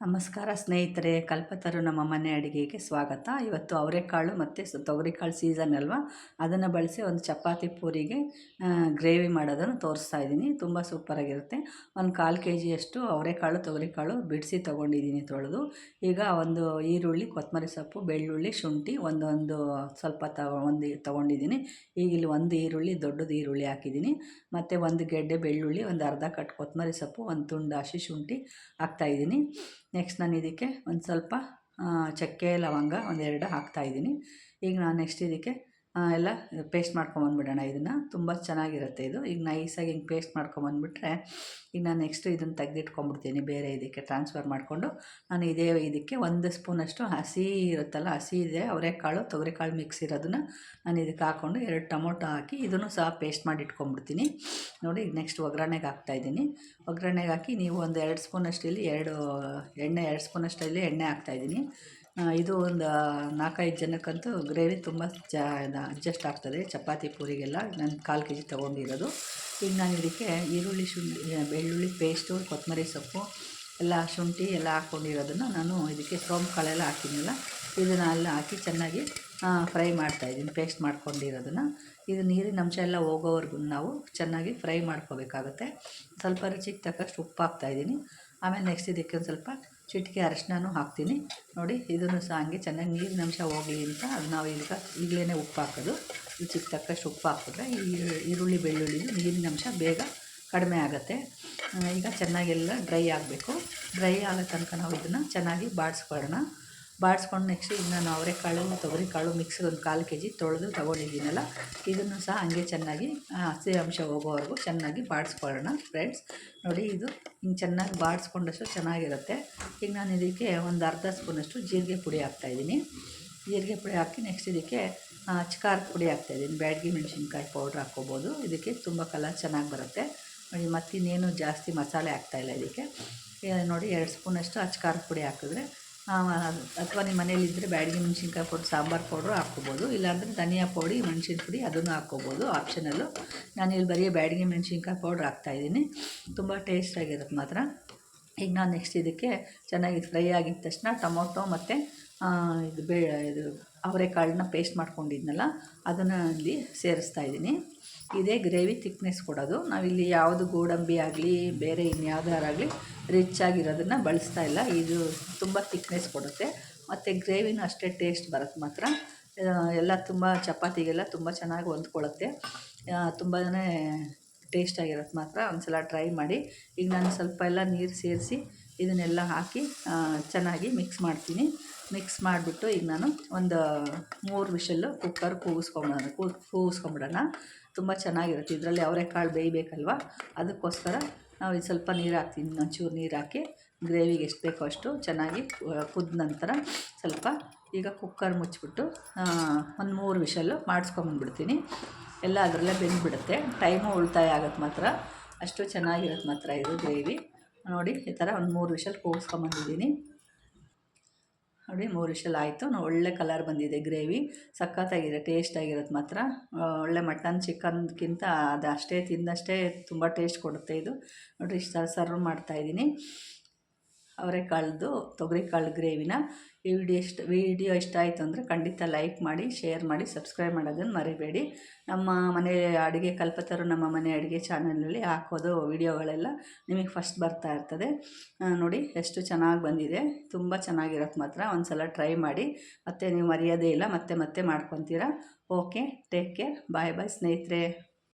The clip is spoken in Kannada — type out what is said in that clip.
ನಮಸ್ಕಾರ ಸ್ನೇಹಿತರೆ, ಕಲ್ಪತರು ನಮ್ಮ ಮನೆ ಅಡುಗೆಗೆ ಸ್ವಾಗತ. ಇವತ್ತು ಅವರೆಕಾಳು ಮತ್ತು ತೊಗರಿಕಾಳು ಸೀಸನ್ ಅಲ್ವಾ? ಅದನ್ನು ಬಳಸಿ ಒಂದು ಚಪಾತಿ ಪೂರಿಗೆ ಗ್ರೇವಿ ಮಾಡೋದನ್ನು ತೋರಿಸ್ತಾ ಇದ್ದೀನಿ. ತುಂಬ ಸೂಪರಾಗಿರುತ್ತೆ ಒಂದು ಕಾಲು ಕೆ ಜಿಯಷ್ಟು ಅವರೆಕಾಳು, ತೊಗರಿಕಾಳು ಬಿಡಿಸಿ ತೊಗೊಂಡಿದ್ದೀನಿ ತೊಳೆದು. ಈಗ ಒಂದು ಈರುಳ್ಳಿ ಕೊತ್ತಂಬರಿ ಸೊಪ್ಪು, ಬೆಳ್ಳುಳ್ಳಿ, ಶುಂಠಿ, ಒಂದೊಂದು ಸ್ವಲ್ಪ ತ, ಒಂದು ತೊಗೊಂಡಿದ್ದೀನಿ. ಈಗ ಇಲ್ಲಿ ಒಂದು ಈರುಳ್ಳಿ, ದೊಡ್ಡದು ಈರುಳ್ಳಿ ಹಾಕಿದ್ದೀನಿ. ಮತ್ತು ಒಂದು ಗೆಡ್ಡೆ ಬೆಳ್ಳುಳ್ಳಿ, ಒಂದು ಅರ್ಧ ಕಟ್ ಕೊತ್ತಂಬರಿ ಸೊಪ್ಪು, ಒಂದು ತುಂಡು ಹಸಿ ಶುಂಠಿ ಹಾಕ್ತಾಯಿದ್ದೀನಿ ನೆಕ್ಸ್ಟ್ ನಾನು ಇದಕ್ಕೆ ಒಂದು ಸ್ವಲ್ಪ ಚಕ್ಕೆ ಲವಂಗ ಒಂದೆರಡು ಹಾಕ್ತಾಯಿದ್ದೀನಿ ಈಗ ನಾನು ನೆಕ್ಸ್ಟ್ ಇದಕ್ಕೆ ಎಲ್ಲ ಪೇಸ್ಟ್ ಮಾಡ್ಕೊಂಬಂದ್ಬಿಡೋಣ ಇದನ್ನು. ತುಂಬ ಚೆನ್ನಾಗಿರುತ್ತೆ ಇದು. ಈಗ ನೈಸಾಗಿ ಹಿಂಗೆ ಪೇಸ್ಟ್ ಮಾಡ್ಕೊಂಬಂದ್ಬಿಟ್ರೆ ಈಗ ನಾನು ನೆಕ್ಸ್ಟ್ ಇದನ್ನು ತೆಗೆದಿಟ್ಕೊಂಬಿಡ್ತೀನಿ ಬೇರೆ ಇದಕ್ಕೆ ಟ್ರಾನ್ಸ್ಫರ್ ಮಾಡಿಕೊಂಡು. ನಾನು ಇದೇ ಇದಕ್ಕೆ ಒಂದು ಸ್ಪೂನಷ್ಟು ಹಸಿ ಇರುತ್ತಲ್ಲ, ಹಸಿ ಇದೆ, ಅವರೆಕಾಳು, ತೊಗರಿಕಾಳು ಮಿಕ್ಸ್ ಇರೋದನ್ನು ನಾನು ಇದಕ್ಕೆ ಹಾಕ್ಕೊಂಡು ಎರಡು ಟೊಮೊಟೊ ಹಾಕಿ ಇದನ್ನು ಸಹ ಪೇಸ್ಟ್ ಮಾಡಿ ಇಟ್ಕೊಂಡ್ಬಿಡ್ತೀನಿ ನೋಡಿ, ಈಗ ನೆಕ್ಸ್ಟ್ ಒಗ್ಗರಣೆಗೆ ಹಾಕ್ತಾಯಿದ್ದೀನಿ ಒಗ್ಗರಣೆಗೆ ಹಾಕಿ ನೀವು ಒಂದು ಎರಡು ಸ್ಪೂನಷ್ಟು ಇಲ್ಲಿ ಎರಡು ಎಣ್ಣೆ, ಎರಡು ಸ್ಪೂನಷ್ಟು ಇಲ್ಲಿ ಎಣ್ಣೆ ಹಾಕ್ತಾಯಿದ್ದೀನಿ ಇದು ಒಂದು ನಾಲ್ಕೈದು ಜನಕ್ಕಂತೂ ಗ್ರೇವಿ ತುಂಬ ಜ ಅಡ್ಜಸ್ಟ್ ಆಗ್ತದೆ. ಚಪಾತಿ ಪೂರಿಗೆಲ್ಲ. ನಾನು ಕಾಲು ಕೆ ಜಿ ತೊಗೊಂಡಿರೋದು. ಈಗ ನಾನು ಇದಕ್ಕೆ ಈರುಳ್ಳಿ ಶುಂಠಿ ಬೆಳ್ಳುಳ್ಳಿ ಪೇಸ್ಟು ಕೊತ್ತಂಬರಿ ಸೊಪ್ಪು, ಎಲ್ಲ ಶುಂಠಿ ಎಲ್ಲ ಹಾಕ್ಕೊಂಡಿರೋದನ್ನು ನಾನು ಇದಕ್ಕೆ ಸೋಂಪು ಕಾಳೆಲ್ಲ ಹಾಕಿದ್ನಲ್ಲ, ಇದನ್ನು ಎಲ್ಲ ಹಾಕಿ ಚೆನ್ನಾಗಿ ಫ್ರೈ ಮಾಡ್ತಾಯಿದ್ದೀನಿ ಪೇಸ್ಟ್ ಮಾಡ್ಕೊಂಡಿರೋದನ್ನು. ಇದು ನೀರಿನ ಅಂಶ ಎಲ್ಲ ಹೋಗೋವರೆಗೂ ನಾವು ಚೆನ್ನಾಗಿ ಫ್ರೈ ಮಾಡ್ಕೋಬೇಕಾಗುತ್ತೆ. ಸ್ವಲ್ಪ ರುಚಿಗೆ ತಕ್ಕಷ್ಟು ಉಪ್ಪು ಹಾಕ್ತಾಯಿದ್ದೀನಿ ಆಮೇಲೆ ನೆಕ್ಸ್ಟ್ ಇದಕ್ಕೆ ಒಂದು ಸ್ವಲ್ಪ ಚಿಟಿಕೆ ಅರಶಿನೂ ಹಾಕ್ತೀನಿ. ನೋಡಿ, ಇದನ್ನು ಸಹ ಹಂಗೆ ಚೆನ್ನಾಗಿ ನೀರಿನ ಅಂಶ ಹೋಗಲಿ ಅಂತ ಅದು ನಾವು ಈಗ ಈಗಲೇ ಉಪ್ಪು ಹಾಕೋದು. ರುಚಿಗೆ ತಕ್ಕಷ್ಟು ಉಪ್ಪು ಹಾಕಿದ್ರೆ ಈ ಈರುಳ್ಳಿ ಬೆಳ್ಳುಳ್ಳಿ ನೀರಿನ ಅಂಶ ಬೇಗ ಕಡಿಮೆ ಆಗುತ್ತೆ. ಈಗ ಚೆನ್ನಾಗೆಲ್ಲ ಡ್ರೈ ಆಗಬೇಕು. ಡ್ರೈ ಆಗೋ ತನಕ ನಾವು ಇದನ್ನು ಚೆನ್ನಾಗಿ ಬಾಡಿಸ್ಕೊಳ್ಳೋಣ. ಬಾಡಿಸ್ಕೊಂಡು ನೆಕ್ಸ್ಟ್ ಈಗ ನಾನು ತೊಗರಿ ಕಾಳು ಮಿಕ್ಸಿಗೆ ಒಂದು ಕಾಲು ಕೆ ಜಿ ತೊಳೆದು ತೊಗೊಂಡಿದ್ದೀನಲ್ಲ, ಇದನ್ನು ಸಹ ಹಂಗೆ ಚೆನ್ನಾಗಿ ಹಸಿ ಅಂಶ ಹೋಗೋವರೆಗೂ ಚೆನ್ನಾಗಿ ಬಾಡಿಸ್ಕೊಳ್ಳೋಣ ಫ್ರೆಂಡ್ಸ್ ನೋಡಿ ಇದು ಹಿಂಗೆ ಚೆನ್ನಾಗಿ ಬಾಡಿಸ್ಕೊಂಡಷ್ಟು ಚೆನ್ನಾಗಿರುತ್ತೆ. ಈಗ ನಾನು ಇದಕ್ಕೆ ಒಂದು ಅರ್ಧ ಸ್ಪೂನಷ್ಟು ಜೀರಿಗೆ ಪುಡಿ ಹಾಕ್ತಾಯಿದ್ದೀನಿ ಜೀರಿಗೆ ಪುಡಿ ಹಾಕಿ ನೆಕ್ಸ್ಟ್ ಇದಕ್ಕೆ ಖಾರದ ಪುಡಿ ಹಾಕ್ತಾಯಿದ್ದೀನಿ ಬ್ಯಾಡಗಿ ಮೆಣಸಿನ್ಕಾಯಿ ಪೌಡ್ರ್ ಹಾಕ್ಕೋಬೋದು. ಇದಕ್ಕೆ ತುಂಬ ಕಲರ್ ಚೆನ್ನಾಗಿ ಬರುತ್ತೆ. ನೋಡಿ ಮತ್ತಿನ್ನೇನು ಜಾಸ್ತಿ ಮಸಾಲೆ ಹಾಕ್ತಾಯಿಲ್ಲ ಇದಕ್ಕೆ. ನೋಡಿ ಎರಡು ಸ್ಪೂನಷ್ಟು ಖಾರದ ಪುಡಿ ಹಾಕಿದ್ರೆ ಅಥವಾ ನಿಮ್ಮ ಮನೇಲಿದ್ದರೆ ಬ್ಯಾಡಗಿ ಮೆಣಸಿನ್ಕಾಯಿ ಪೌಡ್ರ್, ಸಾಂಬಾರು ಪೌಡ್ರು ಹಾಕ್ಕೋಬೋದು. ಇಲ್ಲಾಂದರೆ ಧನಿಯಾ ಪೌಡಿ, ಮೆಣಸಿನ ಪುಡಿ ಅದನ್ನು ಹಾಕ್ಕೋಬೋದು ಆಪ್ಷನಲ್ಲು. ನಾನಿಲ್ಲಿ ಬರೀ ಬ್ಯಾಡಗಿ ಮೆಣಸಿನ್ಕಾಯಿ ಪೌಡ್ರ್ ಹಾಕ್ತಾಯಿದ್ದೀನಿ ತುಂಬ ಟೇಸ್ಟಾಗಿರುತ್ತೆ ಮಾತ್ರ. ಈಗ ನಾನು ನೆಕ್ಸ್ಟ್ ಇದಕ್ಕೆ ಚೆನ್ನಾಗಿ ಫ್ರೈ ಆಗಿದ ತಕ್ಷಣ ಟೊಮೊಟೊ ಮತ್ತು ಇದು ಬೇ, ಇದು ಅವರೆಕಾಳನ್ನ ಪೇಸ್ಟ್ ಮಾಡ್ಕೊಂಡಿದ್ನಲ್ಲ, ಅದನ್ನು ಇಲ್ಲಿ ಸೇರಿಸ್ತಾ ಇದ್ದೀನಿ. ಇದೇ ಗ್ರೇವಿ ತಿಕ್ನೆಸ್ ಕೊಡೋದು. ನಾವಿಲ್ಲಿ ಯಾವುದು ಗೋಡಂಬಿ ಆಗಲಿ, ಬೇರೆ ಇನ್ಯಾವುದಾರಾಗಲಿ ರಿಚ್ ಆಗಿರೋದನ್ನು ಬಳಸ್ತಾ ಇಲ್ಲ. ಇದು ತುಂಬ ತಿಕ್ನೆಸ್ ಕೊಡುತ್ತೆ. ಮತ್ತು ಗ್ರೇವಿನೂ ಅಷ್ಟೇ ಟೇಸ್ಟ್ ಬರುತ್ತೆ ಮಾತ್ರ. ಎಲ್ಲ ತುಂಬ ಚಪಾತಿಗೆಲ್ಲ ತುಂಬ ಚೆನ್ನಾಗಿ ಹೊಂದ್ಕೊಳ್ಳುತ್ತೆ ತುಂಬಾ ಟೇಸ್ಟಾಗಿರುತ್ತೆ ಮಾತ್ರ. ಒಂದ್ಸಲ ಟ್ರೈ ಮಾಡಿ. ಈಗ ನಾನು ಸ್ವಲ್ಪ ಎಲ್ಲ ನೀರು ಸೇರಿಸಿ ಇದನ್ನೆಲ್ಲ ಹಾಕಿ ಚೆನ್ನಾಗಿ ಮಿಕ್ಸ್ ಮಾಡ್ತೀನಿ. ಮಿಕ್ಸ್ ಮಾಡಿಬಿಟ್ಟು ಈಗ ನಾನು ಒಂದು ಮೂರು ವಿಷಲ್ಲು ಕುಕ್ಕರ್ ಕೂಗಿಸ್ಕೊಂಬಿಡೋಣ. ಕೂಗಿಸ್ಕೊಂಬಿಡೋಣ. ತುಂಬ ಚೆನ್ನಾಗಿರುತ್ತೆ. ಇದರಲ್ಲಿ ಅವರೆಕಾಳು ಬೇಯಬೇಕಲ್ವ? ಅದಕ್ಕೋಸ್ಕರ ನಾವು ಇದು ಸ್ವಲ್ಪ ನೀರು ಹಾಕ್ತೀನಿ ಒಂಚೂರು ನೀರು ಹಾಕಿ ಗ್ರೇವಿಗೆ ಎಷ್ಟು ಬೇಕೋ ಅಷ್ಟು ಚೆನ್ನಾಗಿ ಕುದ್ದ ನಂತರ ಸ್ವಲ್ಪ ಈಗ ಕುಕ್ಕರ್ ಮುಚ್ಚಿಬಿಟ್ಟು ಒಂದು ಮೂರು ವಿಷಲ್ಲು ಮಾಡಿಸ್ಕೊಂಬಂದ್ಬಿಡ್ತೀನಿ ಎಲ್ಲ ಅದರಲ್ಲೇ ಬೆಂದುಬಿಡುತ್ತೆ. ಟೈಮು ಉಳಿತಾಯ ಆಗುತ್ತೆ ಮಾತ್ರ. ಅಷ್ಟು ಚೆನ್ನಾಗಿರುತ್ತೆ ಮಾತ್ರ ಇದು ಗ್ರೇವಿ. ನೋಡಿ, ಈ ಥರ ಒಂದು ಮೂರು ವಿಷಲ್ ಕೂಗಿಸ್ಕೊಂಬಂದಿದ್ದೀನಿ ನೋಡಿ, ಮೂರು ವಿಷಲ್ ಆಯಿತು. ಒಳ್ಳೆ ಕಲರ್ ಬಂದಿದೆ, ಗ್ರೇವಿ. ಸಖತ್ತಾಗಿದೆ ಟೇಸ್ಟಾಗಿರುತ್ತೆ ಮಾತ್ರ. ಒಳ್ಳೆ ಮಟನ್ ಚಿಕನ್ಗಿಂತ ಅದು ಅಷ್ಟೇ ತಿಂದಷ್ಟೇ ತುಂಬ ಟೇಸ್ಟ್ ಕೊಡುತ್ತೆ ಇದು. ನೋಡಿರಿ, ಇಷ್ಟು ಸರ್ವ್ ಮಾಡ್ತಾಯಿದ್ದೀನಿ ಅವರೆಕಾಳ್ದು ತೊಗರಿಕಾಳು ಗ್ರೇವಿನ. ಈ ವಿಡಿಯೋ ಇಷ್ಟ ವಿಡಿಯೋ ಇಷ್ಟ ಆಯಿತು ಅಂದರೆ ಖಂಡಿತ ಲೈಕ್ ಮಾಡಿ, ಶೇರ್ ಮಾಡಿ, ಸಬ್ಸ್ಕ್ರೈಬ್ ಮಾಡೋದನ್ನು ಮರಿಬೇಡಿ. ನಮ್ಮ ಮನೆ ಅಡುಗೆ, ಕಲ್ಪತರು ನಮ್ಮ ಮನೆ ಅಡುಗೆ ಚಾನಲಲ್ಲಿ ಹಾಕೋದು ವಿಡಿಯೋಗಳೆಲ್ಲ ನಿಮಗೆ ಫಸ್ಟ್ ಬರ್ತಾ ಇರ್ತದೆ. ನೋಡಿ, ಎಷ್ಟು ಚೆನ್ನಾಗಿ ಬಂದಿದೆ. ತುಂಬ ಚೆನ್ನಾಗಿರೋದು ಮಾತ್ರ. ಒಂದು ಸಲ ಟ್ರೈ ಮಾಡಿ. ಮತ್ತು ನೀವು ಮರೆಯೋದೇ ಇಲ್ಲ, ಮತ್ತೆ ಮತ್ತೆ ಮಾಡ್ಕೊತೀರಾ. Okay, take care. Bye bye ಸ್ನೇಹಿತರೆ.